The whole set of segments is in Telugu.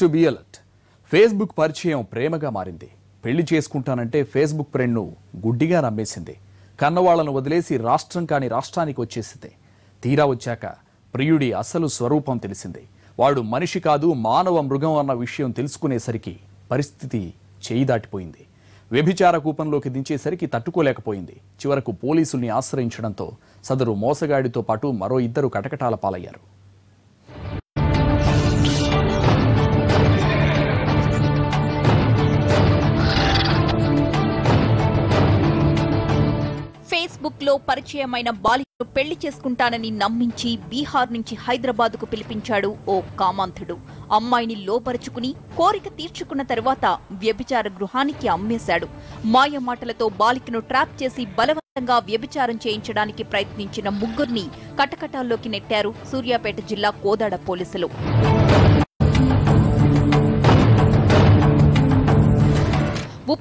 To be alert. ఫేస్బుక్ పరిచయం ప్రేమగా మారింది. పెళ్ళి చేసుకుంటానంటే ఫేస్బుక్ ఫ్రెండ్ను గుడ్డిగా నమ్మేసింది. కన్నవాళ్ళను వదిలేసి రాష్ట్రం కాని రాష్ట్రానికి వచ్చేసింది. తీరా వచ్చాక ప్రియుడి అసలు స్వరూపం తెలిసింది. వాడు మనిషి కాదు మానవ మృగం అన్న విషయం తెలుసుకునేసరికి పరిస్థితి చేయి దాటిపోయింది. వ్యభిచార కూపంలోకి దించేసరికి తట్టుకోలేకపోయింది. చివరకు పోలీసుల్ని ఆశ్రయించడంతో సదరు మోసగాడితో పాటు మరో ఇద్దరు కటకటాల పాలయ్యారు. ఫేస్బుక్లో పరిచయమైన బాలికను పెళ్ళి చేసుకుంటానని నమ్మించి బీహార్ నుంచి హైదరాబాద్కు పిలిపించాడు ఓ కామాంధుడు. అమ్మాయిని లోపరుచుకుని కోరిక తీర్చుకున్న తరువాత వ్యభిచార గృహానికి అమ్మేశాడు. మాయ మాటలతో బాలికను ట్రాప్ చేసి బలవంతంగా వ్యభిచారం చేయించడానికి ప్రయత్నించిన ముగ్గురిని కటకటాల్లోకి నెట్టారు సూర్యాపేట జిల్లా కోదాడ పోలీసులు.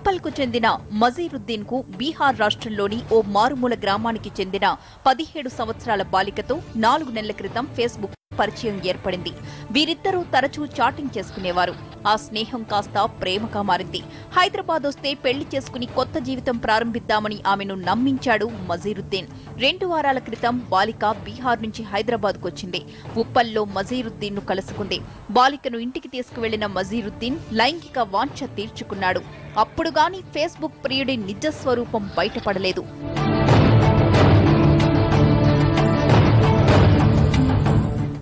ఉప్పల్కు చెందిన మజీరుద్దీన్కు బీహార్ రాష్ట్రంలోని ఓ మారుమూల గ్రామానికి చెందిన పదిహేడు సంవత్సరాల బాలికతో నాలుగు నెలల క్రితం ఫేస్బుక్ పరిచయం ఏర్పడింది. వీరిద్దరూ తరచూ చాటింగ్ చేసుకునేవారు. ఆ స్నేహం కాస్త ప్రేమగా మారింది. హైదరాబాద్ వస్తే పెళ్ళి చేసుకుని కొత్త జీవితం ప్రారంభిద్దామని ఆమెను నమ్మించాడు మజీరుద్దీన్. రెండు వారాల క్రితం బాలిక బీహార్ నుంచి హైదరాబాద్కు వచ్చింది. ఉప్పల్లో మజీరుద్దీన్ను కలుసుకుంది. బాలికను ఇంటికి తీసుకువెళ్ళిన మజీరుద్దీన్ లైంగిక వాంఛ తీర్చుకున్నాడు. అప్పుడు గాని ఫేస్బుక్ ప్రియుడి నిజ స్వరూపం బయటపడలేదు.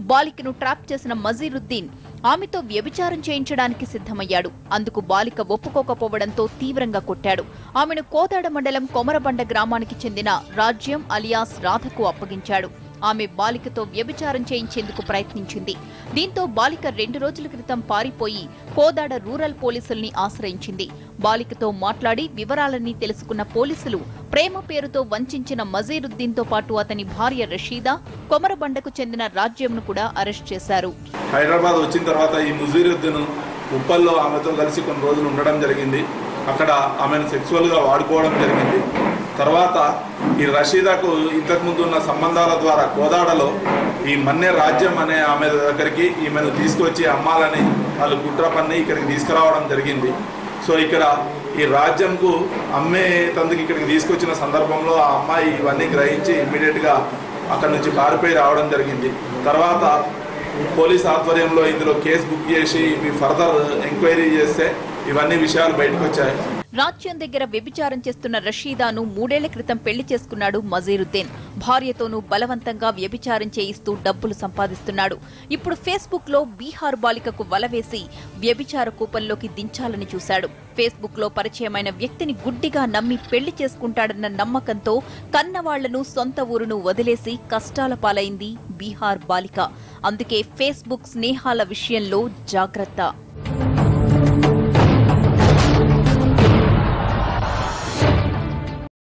బాలికను ట్రాప్ చేసిన మజీరుద్దీన్ ఆమెతో వ్యభిచారం చేయించడానికి సిద్ధమయ్యాడు. అందుకు బాలిక ఒప్పుకోకపోవడంతో తీవ్రంగా కొట్టాడు. ఆమెను కోదాడ మండలం కొమరబండ గ్రామానికి చెందిన రాజ్యం అలియాస్ రాధకు అప్పగించాడు. ఆమె బాలికతో వ్యభిచారం చేయించేందుకు ప్రయత్నించింది. దీంతో బాలిక రెండు రోజుల క్రితం పారిపోయి కోదాడ రూరల్ పోలీసుల్ని ఆశ్రయించింది. బాలికతో మాట్లాడి వివరాలన్నీ తెలుసుకున్న పోలీసులు ప్రేమ పేరుతో వంచిన మజీరుద్దీన్తో పాటు అతని భార్య రషీదా కొమరబండకు చెందిన రాజ్యంను కూడా అరెస్ట్ చేశారు. హైదరాబాద్ వచ్చిన తర్వాత ఈ ముజీరుద్దీన్ ఉప్పల్లో ఆమెతో కలిసి కొన్ని రోజులు ఉండడం జరిగింది. అక్కడ ఆమెను సెక్సువల్గా వాడుకోవడం జరిగింది. తర్వాత ఈ రషీదాకు ఇంతకుముందు ఉన్న సంబంధాల ద్వారా కోదాడలో ఈ మన్నే రాజ్యం అనే ఆమె దగ్గరికి ఈమెను తీసుకొచ్చి అమ్మాలని వాళ్ళు కుట్ర పన్ని ఇక్కడికి తీసుకురావడం జరిగింది. సో ఇక్కడ ఈ రాజ్యంకు అమ్మే తందుకు ఇక్కడికి తీసుకొచ్చిన సందర్భంలో ఆ అమ్మాయి ఇవన్నీ గ్రహించి ఇమ్మీడియట్గా అక్కడి నుంచి పారిపోయి రావడం జరిగింది. తర్వాత పోలీస్ ఆధ్వర్యంలో ఇందులో కేసు బుక్ చేసి ఇవి ఫర్దర్ ఎంక్వైరీ చేస్తే ఇవన్నీ విషయాలు బయటకు వచ్చాయి. రాజ్యం దగ్గర వ్యభిచారం చేస్తున్న రషీదాను మూడేళ్ళ క్రితం పెళ్ళి చేసుకున్నాడు మజీరుద్దీన్. భార్యతోనూ బలవంతంగా వ్యభిచారం చేయిస్తూ డబ్బులు సంపాదిస్తున్నాడు. ఇప్పుడు ఫేస్బుక్లో బీహార్ బాలికకు వలవేసి వ్యభిచార కూపంలోకి దించాలని చూశాడు. ఫేస్బుక్లో పరిచయమైన వ్యక్తిని గుడ్డిగా నమ్మి పెళ్ళి చేసుకుంటాడన్న నమ్మకంతో కన్నవాళ్ళను సొంత ఊరును వదిలేసి కష్టాల పాలైంది బీహార్ బాలిక. అందుకే ఫేస్బుక్ స్నేహాల విషయంలో జాగ్రత్త.